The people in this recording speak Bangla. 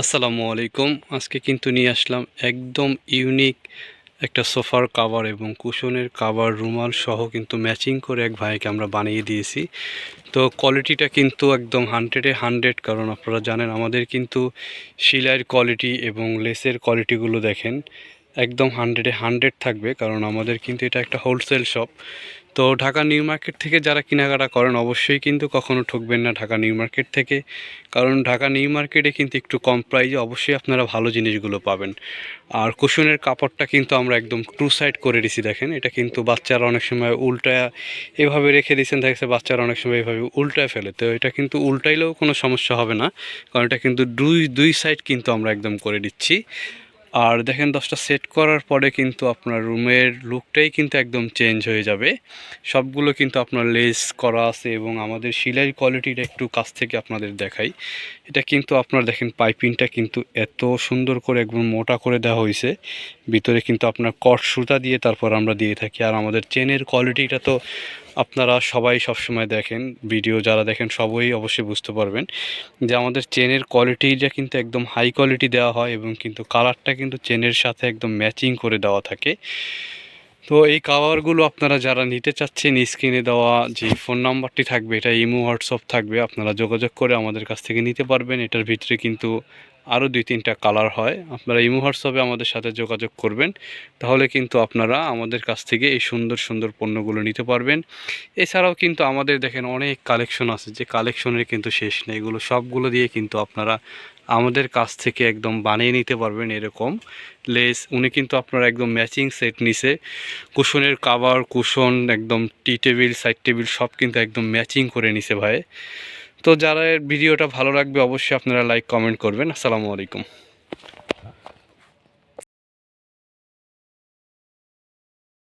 আসসালামু আলাইকুম। আজকে কিন্তু নিয়ে আসলাম একদম ইউনিক একটা সোফার কাভার এবং কুশনের কাভার রুমাল সহ কিন্তু ম্যাচিং করে এক ভাইকে আমরা বানিয়ে দিয়েছি। তো কোয়ালিটিটা কিন্তু একদম হান্ড্রেডে হান্ড্রেড কারণ আপনারা জানেন আমাদের কিন্তু শিলাইয়ের কোয়ালিটি এবং লেসের কোয়ালিটিগুলো দেখেন, একদম হান্ড্রেডে হান্ড্রেড থাকবে, কারণ আমাদের কিন্তু এটা একটা হোলসেল শপ তো ঢাকা নিউ মার্কেট থেকে যারা কেনাকাটা করেন অবশ্যই কিন্তু কখনো ঠকবেন না ঢাকা নিউ মার্কেট থেকে। কারণ ঢাকা নিউ মার্কেটে কিন্তু একটু কম প্রাইজে অবশ্যই আপনারা ভালো জিনিসগুলো পাবেন। আর কুশনের কাপড়টা কিন্তু আমরা একদম টু সাইড করে দিছি দেখেন। এটা কিন্তু বাচ্চারা অনেক সময় উল্টা এভাবে রেখে দিয়েছেন দেখছে বাচ্চারা অনেক সময় এভাবে উল্টায় ফেলে। তো এটা কিন্তু উল্টাইলেও কোনো সমস্যা হবে না। কারণ এটা কিন্তু দুই দুই সাইড কিন্তু আমরা একদম করে দিচ্ছি। আর দেখেন দশটা সেট করার পরে কিন্তু আপনার রুমের লুকটাই কিন্তু একদম চেঞ্জ হয়ে যাবে। সবগুলো কিন্তু আপনার লেস করা আছে এবং আমাদের সিলাই কোয়ালিটিটা একটু কাছ থেকে আপনাদের দেখাই। এটা কিন্তু আপনার দেখেন পাইপিংটা কিন্তু এত সুন্দর করে একদম মোটা করে দেওয়া হয়েছে। ভিতরে কিন্তু আপনার কট সুতা দিয়ে তারপর আমরা দিয়ে থাকি। আর আমাদের চেনের কোয়ালিটিটা তো আপনারা সবাই সবসময় দেখেন, ভিডিও যারা দেখেন সবাই অবশ্যই বুঝতে পারবেন যে আমাদের চেনের কোয়ালিটিটা কিন্তু একদম হাই কোয়ালিটি দেওয়া হয় এবং কিন্তু কালারটা কিন্তু চেনের সাথে একদম ম্যাচিং করে দেওয়া থাকে। তো এই কাভারগুলো আপনারা যারা নিতে চাচ্ছেন স্ক্রিনে দেওয়া যে ফোন নাম্বারটি থাকবে, এটা ইমো হোয়াটসঅ্যাপ থাকবে, আপনারা যোগাযোগ করে আমাদের কাছ থেকে নিতে পারবেন। এটার ভিতরে কিন্তু আরও দুই তিনটা কালার হয়। আপনারা ইমো হোয়াটসঅ্যাপে আমাদের সাথে যোগাযোগ করবেন। তাহলে কিন্তু আপনারা আমাদের কাছ থেকে এই সুন্দর সুন্দর পণ্যগুলো নিতে পারবেন। এছাড়াও কিন্তু আমাদের দেখেন অনেক কালেকশন আছে, যে কালেকশনের কিন্তু শেষ নেই। এগুলো সবগুলো দিয়ে কিন্তু আপনারা আমাদের কাছ থেকে একদম বানিয়ে নিতে পারবেন এরকম লেস। উনি কিন্তু আপনার একদম ম্যাচিং সেট নিছে। কুশনের কাভার কুশন, একদম টি টেবিল সাইড টেবিল সব কিন্তু একদম ম্যাচিং করে নিছে ভাই। তো যারা ভিডিওটা ভালো লাগবে অবশ্যই আপনারা লাইক কমেন্ট করবেন। আসসালামু আলাইকুম।